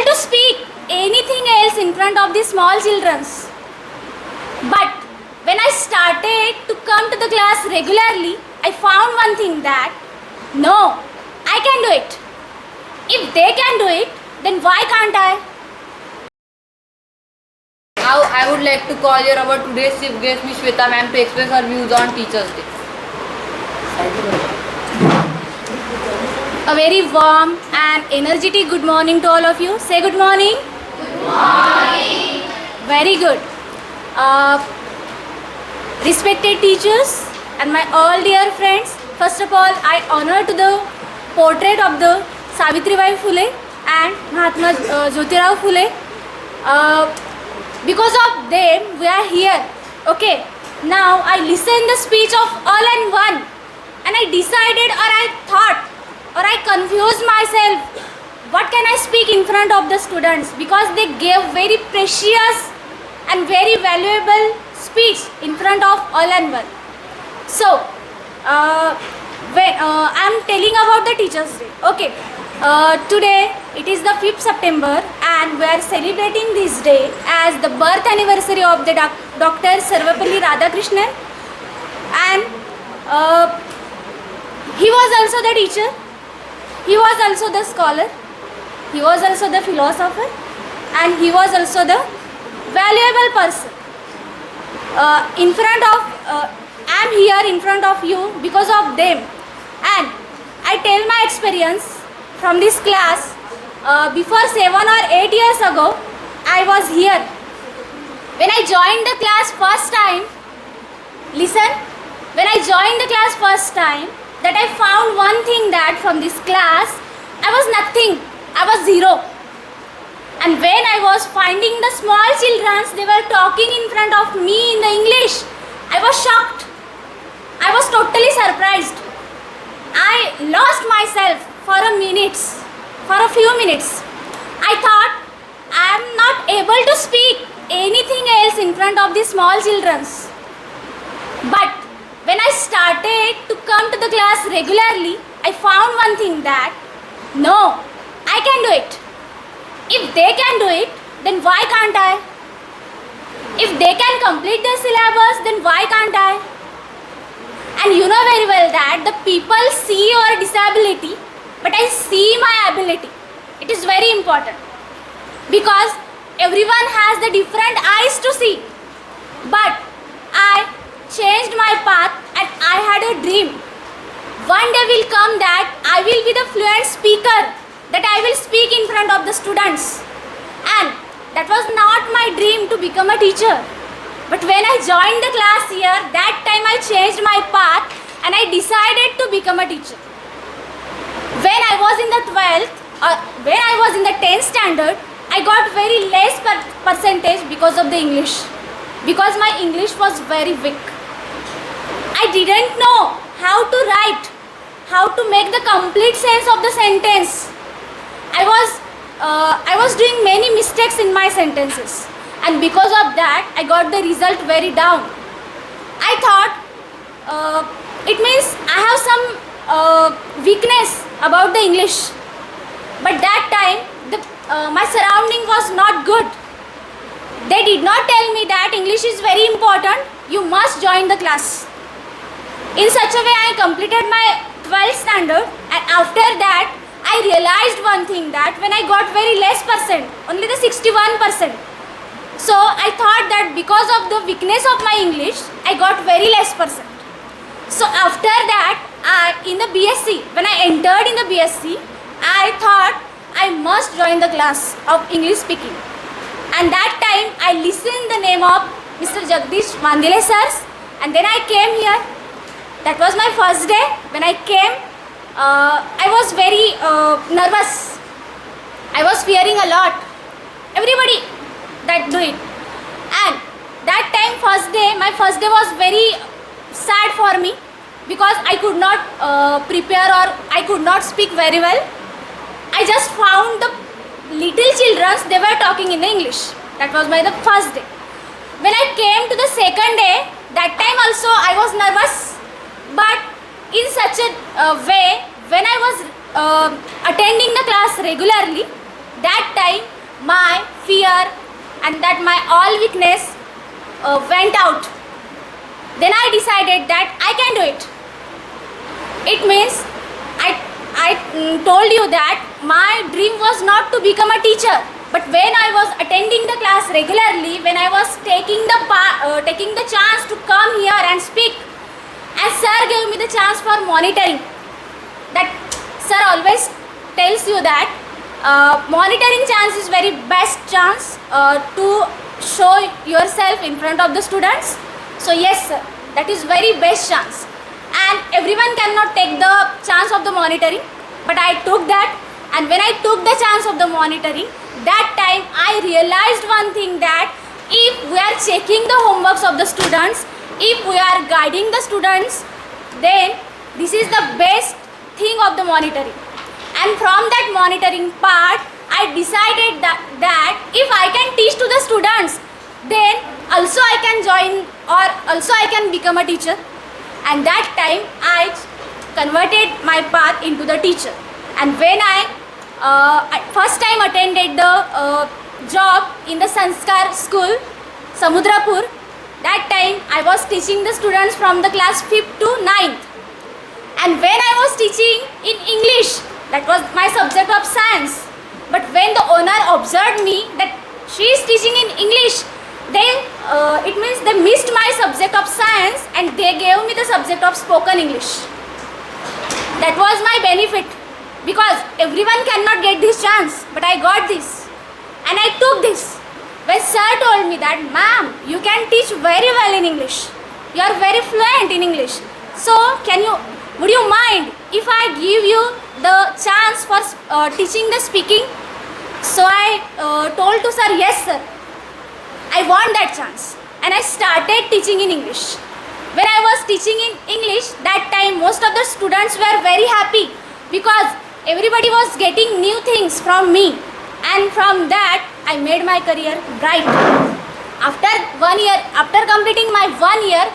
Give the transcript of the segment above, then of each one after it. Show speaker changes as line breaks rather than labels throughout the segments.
able to speak anything else in front of the small childrens. But when I started to come to the class regularly, I found one thing that no, I can do it. If they can do it, then why can't I?
Now I would like to call here our today's chief guest Miss Shweta ma'am to express her views on Teachers Day.
A very warm and energetic good morning to all of you. Say good morning. Good morning. Very good. Uh, respected teachers and my all dear friends, first of all, I honor to the portrait of the Savitribai Phule and Mahatma uh, Jyotirao Phule. Uh, because of them, we are here. Okay. Now I listen the speech of all and one, and I decided or I thought or I confuse myself. What can I speak in front of the students? Because they gave very precious and very valuable speech in front of all and one. So, uh, uh, I'm telling about the Teachers' Day. Okay, uh, today it is the 5th September and we are celebrating this day as the birth anniversary of the doc- Dr. Sarvapalli Radhakrishnan and uh, he was also the teacher, he was also the scholar, he was also the philosopher. And he was also the valuable person. Uh, in front of uh, I am here in front of you because of them. And I tell my experience from this class. Uh, before 7 or 8 years ago I was here. When I joined the class first time listen when I joined the class first time that I found one thing that from this class I was nothing I was zero and when I was finding the small children, they were talking in front of me in the English. I was shocked. I was totally surprised. I lost myself for a minute, for a few minutes. I thought I am not able to speak anything else in front of the small children. But when I started to come to the class regularly, I found one thing that no, I can do it. If they can do it, then why can't I? If they can complete the syllabus, then why can't I? And you know very well that the people see your disability, but I see my ability. It is very important because everyone has the different eyes to see. But changed my path and I had a dream. One day will come that I will be the fluent speaker that I will speak in front of the students. And that was not my dream to become a teacher. But when I joined the class here, that time I changed my path and I decided to become a teacher. When I was in the 12th, or uh, when I was in the 10th standard, I got very less per- percentage because of the English. Because my English was very weak. I didn't know how to write, how to make the complete sense of the sentence. I was uh, I was doing many mistakes in my sentences, and because of that, I got the result very down. I thought uh, it means I have some uh, weakness about the English, but that time the uh, my surrounding was not good. They did not tell me that English is very important. You must join the class. In such a way, I completed my 12th standard, and after that, I realized one thing that when I got very less percent, only the 61 percent. So I thought that because of the weakness of my English, I got very less percent. So after that, I, in the BSc, when I entered in the BSc, I thought I must join the class of English speaking. And that time I listened the name of Mr. Jagdish Mandile and then I came here. That was my first day. When I came, uh, I was very uh, nervous. I was fearing a lot. Everybody that do it. And that time first day, my first day was very sad for me because I could not uh, prepare or I could not speak very well. I just found the little children they were talking in English. That was my the first day. When I came to the second day, that time also I was nervous, but in such a uh, way when I was uh, attending the class regularly, that time my fear and that my all weakness uh, went out. Then I decided that I can do it. It means I, I mm, told you that my dream was not to become a teacher. But when I was attending the class regularly, when I was taking the uh, taking the chance to come here and speak, and sir gave me the chance for monitoring. That sir always tells you that uh, monitoring chance is very best chance uh, to show yourself in front of the students. So yes, sir, that is very best chance. And everyone cannot take the chance of the monitoring, but I took that. And when I took the chance of the monitoring, that time I realized one thing that if we are checking the homeworks of the students, if we are guiding the students, then this is the best thing of the monitoring. And from that monitoring part, I decided that, that if I can teach to the students, then also I can join or also I can become a teacher. And that time I converted my path into the teacher. And when I uh, first time attended the uh, job in the Sanskar school, Samudrapur, that time I was teaching the students from the class 5th to 9th. And when I was teaching in English, that was my subject of science. But when the owner observed me that she is teaching in English, then uh, it means they missed my subject of science and they gave me the subject of spoken English. That was my benefit because everyone cannot get this chance, but I got this and I took this. When sir told me that, ma'am, you can teach very well in English. You are very fluent in English. So, can you, would you mind if I give you the chance for uh, teaching the speaking? So I uh, told to sir, yes sir, I want that chance. And I started teaching in English. When I was teaching in English, that time most of the students were very happy because everybody was getting new things from me. And from that, I made my career bright. After one year, after completing my one year,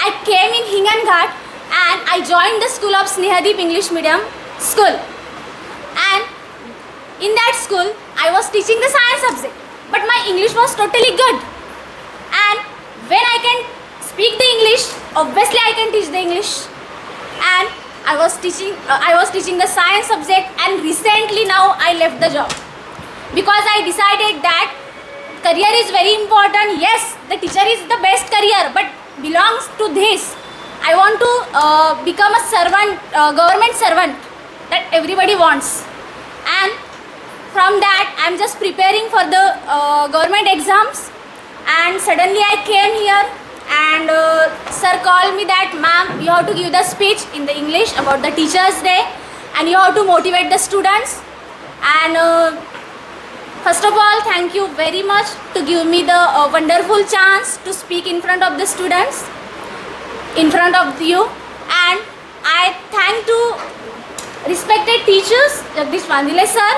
I came in Hingan Ghat and I joined the school of Snehadeep English Medium School. And in that school, I was teaching the science subject, but my English was totally good. And when I can speak the English, obviously I can teach the English. And I was teaching, uh, I was teaching the science subject, and recently now I left the job because I decided that career is very important. Yes, the teacher is the best career, but belongs to this. I want to uh, become a servant, uh, government servant that everybody wants, and from that i'm just preparing for the uh, government exams and suddenly i came here and uh, sir called me that ma'am you have to give the speech in the english about the teachers day and you have to motivate the students and uh, first of all thank you very much to give me the uh, wonderful chance to speak in front of the students in front of you and i thank to respected teachers jagdish vandile sir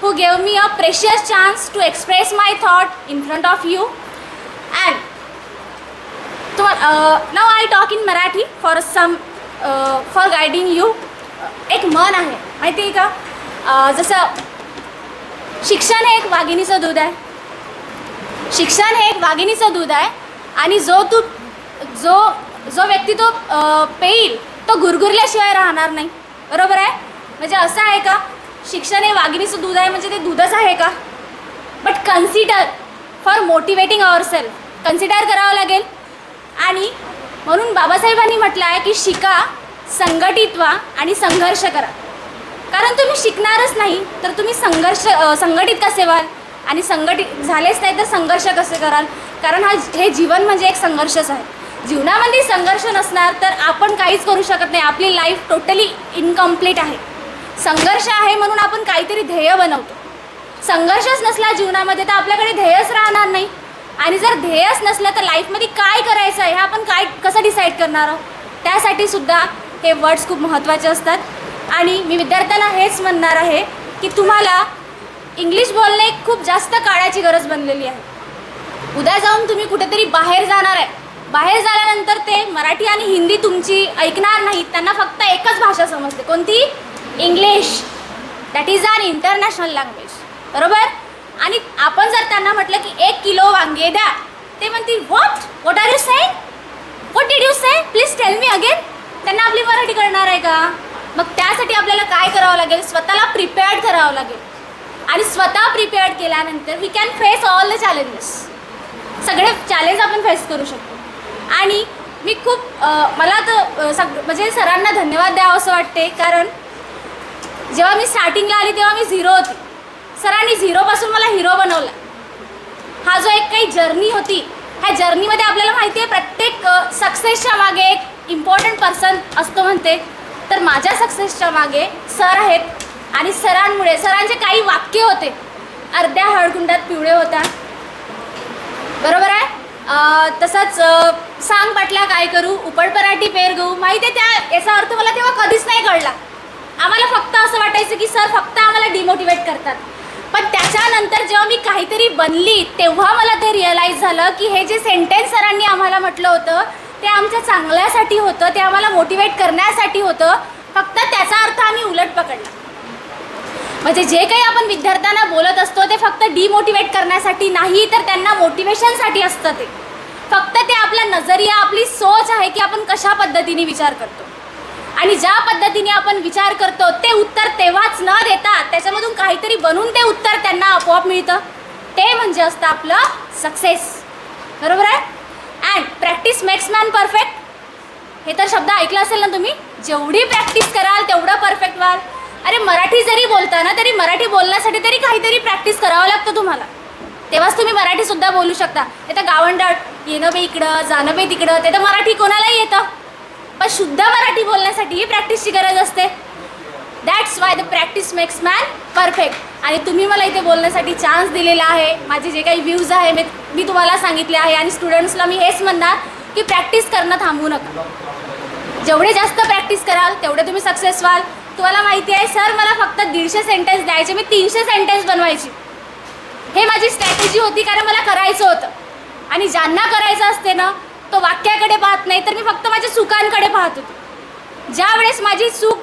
who gave me a precious chance to express my thought in front of you and so, uh, now I talk in Marathi for some uh, for guiding you एक मन आहे माहिती आहे का अं, जसं शिक्षण हे एक वाघिणीचं दूध आहे. शिक्षण हे एक वाघिणीचं दूध आहे आणि जो तू जो जो व्यक्ती तो पेईल तो गुरगुरल्याशिवाय राहणार नाही. बरोबर आहे? म्हणजे असं आहे का? शिक्षण हे वाघिणीचं दूध आहे म्हणजे ते दूधच आहे का? But consider for motivating our self consider करावं लागेल. आणि म्हणून बाबासाहेबांनी म्हटलं आहे की शिका संघटित व्हा आणि संघर्ष करा. कारण तुम्ही शिकणारच नाही तर तुम्ही संघर्ष संघटित कसे व्हाल? आणि संघटित झालेच नाही तर संघर्ष कसे कराल? कारण हा हे जीवन म्हणजे एक संघर्षच आहे. जीवनामध्ये संघर्ष नसणार तर आपण काहीच करू शकत नाही. आपली लाईफ टोटली इनकम्प्लीट आहे. संघर्ष आहे म्हणून आपण काहीतरी ध्येय बनवतो. संघर्षच नसला जीवनामध्ये तर आपल्याकडे ध्येयच राहणार नाही. आणि जर ध्येयच नसलं तर लाईफमध्ये काय करायचं आहे? हे आपण काय कसं डिसाईड करणार आहोत? त्यासाठी सुद्धा हे वर्ड्स खूप महत्त्वाचे असतात. आणि मी विद्यार्थ्यांना हेच म्हणणार आहे की तुम्हाला इंग्लिश बोलणे खूप जास्त काळाची गरज बनलेली आहे. उद्या जाऊन तुम्ही कुठेतरी बाहेर जाणार आहे. बाहेर झाल्यानंतर ते मराठी आणि हिंदी तुमची ऐकणार नाहीत. त्यांना फक्त एकच भाषा समजते. कोणती? English. That is an international language बरोबर? आणि आपण जर त्यांना म्हटलं की एक किलो वांगे द्या ते म्हणतील what what are you saying what did you say please tell me again त्यांना आपली मराठी कळणार आहे का? मग त्यासाठी आपल्याला काय करावं लागेल? स्वतःला प्रिपेअर्ड करावं लागेल. आणि स्वतः प्रिपेअर्ड केल्यानंतर we can face all the challenges सगळे चॅलेंज आपण फेस करू शकतो. आणि मी खूप मला तर सग म्हणजे सरांना धन्यवाद द्यावं असं वाटते कारण जेव्हा मी स्टार्टिंगला आली तेव्हा मी झिरो होती. सरांनी झिरोपासून मला हिरो बनवला. हा जो एक काही जर्नी होती ह्या जर्नीमध्ये आपल्याला माहिती आहे प्रत्येक सक्सेसच्या मागे एक इम्पॉर्टंट पर्सन असतो म्हणते. तर माझ्या सक्सेसच्या मागे सर आहेत आणि सरांमुळे सरांचे काही वाक्य होते. अर्ध्या हळकुंडात पिवळे होत्या बरोबर आहे? तसंच सांग पाटल्या काय करू? उपड पराठी पेर घेऊ माहिती आहे त्या याचा अर्थ मला तेव्हा कधीच नाही कळला. आम्हाला फक्त असं वाटायचं की सर फक्त आम्हाला डिमोटिवेट करतात. पण त्याच्यानंतर जेव्हा मी काहीतरी बनली तेव्हा मला ते रिअलाईज झालं की हे जे सेंटेन्स सरांनी आम्हाला म्हटलं होतं ते आमच्या चांगल्यासाठी होतं ते आम्हाला मोटिवेट करण्यासाठी होतं. फक्त त्याचा अर्थ आम्ही उलट पकडला. म्हणजे जे काही आपण विद्यार्थ्यांना बोलत असतो ते फक्त डिमोटिवेट करण्यासाठी नाही तर त्यांना मोटिवेशनसाठी असतं ते. फक्त ते आपला नजरिया आपली सोच आहे की आपण कशा पद्धतीने विचार करतो. आणि ज्या पद्धतीने आपण विचार करतो ते उत्तर तेव्हाच न देता त्याच्यामधून काहीतरी बनून ते उत्तर त्यांना आपोआप मिळतं. ते म्हणजे असतं आपलं सक्सेस बरोबर आहे? प्रॅक्टिस मेक्स मॅन परफेक्ट हे तर शब्द ऐकला असेल ना तुम्ही? जेवढी प्रॅक्टिस कराल तेवढं परफेक्ट व्हाल. अरे मराठी जरी बोलता ना तरी मराठी बोलण्यासाठी तरी काहीतरी प्रॅक्टिस करावं लागतं तुम्हाला. तेव्हाच तुम्ही मराठीसुद्धा बोलू शकता. ते तर गावंडाट येणं बे इकडं जाणं बे तिकडं ते तर मराठी कोणालाही येतं. पण शुद्ध मराठी बोलण्यासाठीही प्रॅक्टिसची गरज असते. That's why the practice makes man perfect आणि तुम्ही मला इथे बोलण्यासाठी चान्स दिलेला आहे. माझे जे काही व्ह्यूज आहे मी मी तुम्हाला सांगितले आहे. आणि स्टुडंट्सला मी हेच म्हणणार. की प्रॅक्टिस करणं थांबवू नका. जेवढे जास्त प्रॅक्टिस कराल तेवढे तुम्ही सक्सेस व्हाल. तुम्हाला माहिती आहे सर मला फक्त दीडशे सेंटेन्स द्यायचे मी तीनशे सेंटेन्स बनवायची. हे माझी स्ट्रॅटेजी होती कारण मला करायचं होतं. आणि ज्यांना करायचं असते ना तो वाक्याकडे पाहत नाही तर मी फक्त माझ्या चुकांकडे पाहत होते. ज्यावेळेस माझी चूक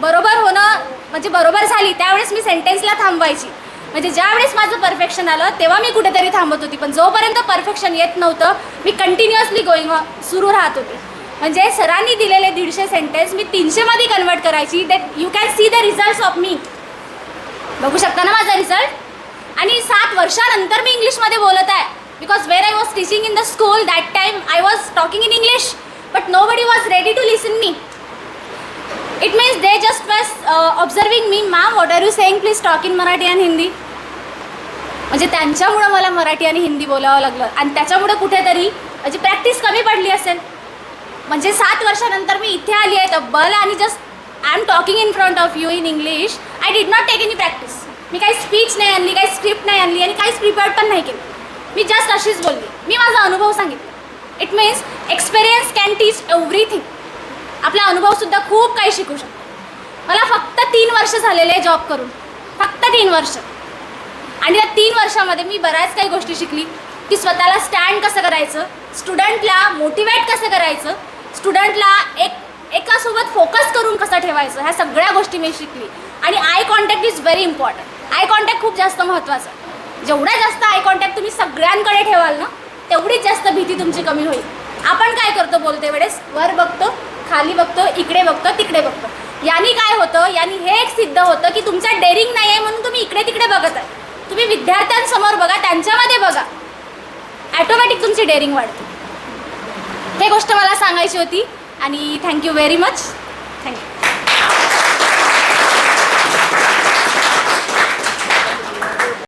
बरोबर होणं म्हणजे बरोबर झाली त्यावेळेस मी सेंटेन्सला थांबवायची. म्हणजे ज्यावेळेस माझं परफेक्शन आलं तेव्हा मी कुठेतरी थांबत होती. पण जोपर्यंत परफेक्शन येत नव्हतं मी कंटिन्युअसली गोईंग सुरू राहत होते. म्हणजे सरांनी दिलेले दीडशे सेंटेन्स मी तीनशेमध्ये कन्वर्ट करायची that you can see the results of मी बघू शकता ना माझा रिझल्ट आणि सात वर्षानंतर मी इंग्लिशमध्ये बोलत आहे. Because where I was teaching in the school that time I was talking in English but nobody was ready to listen me it means they just was observing me ma'am what are you saying please talk in Marathi and Hindi म्हणजे त्यांच्यामुळं मला मराठी आणि हिंदी बोलावं लागलं. आणि त्याच्यामुळं कुठेतरी म्हणजे प्रॅक्टिस कमी पडली असेल. म्हणजे सात वर्षानंतर मी इथे आली आहे तब्बल आणि just I am talking in front of you in English I did not take any practice मी काही स्पीच नाही आणली काही स्क्रिप्ट नाही आणली आणि काहीच प्रिपेअर्ड पण नाही केलं. मी जस्ट अशीच बोलली. मी माझा अनुभव सांगितला. It means experience can teach everything आपला अनुभवसुद्धा खूप काही शिकू शकतो. मला फक्त तीन वर्ष झालेले जॉब करून. फक्त तीन वर्ष. आणि या तीन वर्षामध्ये मी बऱ्याच काही गोष्टी शिकली. की स्वतःला स्टँड कसं करायचं? स्टुडंटला मोटिवेट कसं करायचं? स्टुडंटला एक एकासोबत फोकस करून कसं ठेवायचं? ह्या सगळ्या गोष्टी मी शिकली. आणि eye contact is very important eye contact खूप जास्त महत्त्वाचं जेवढा जास्त आय कॉन्टॅक्ट तुम्ही सगळ्यांकडे ठेवाल ना तेवढीच जास्त भीती तुमची कमी होईल. आपण काय करतो बोलते वेळेस? वर बघतो खाली बघतो इकडे बघतो तिकडे बघतो. यांनी काय होतं? यांनी हे एक सिद्ध होतं की तुमच्यात डेअरिंग नाही आहे म्हणून तुम्ही इकडे तिकडे बघत आहे. तुम्ही विद्यार्थ्यांसमोर बघा त्यांच्यामध्ये बघा. ॲटोमॅटिक तुमची डेअरिंग वाढते. हे गोष्ट मला सांगायची होती आणि थँक्यू व्हेरी मच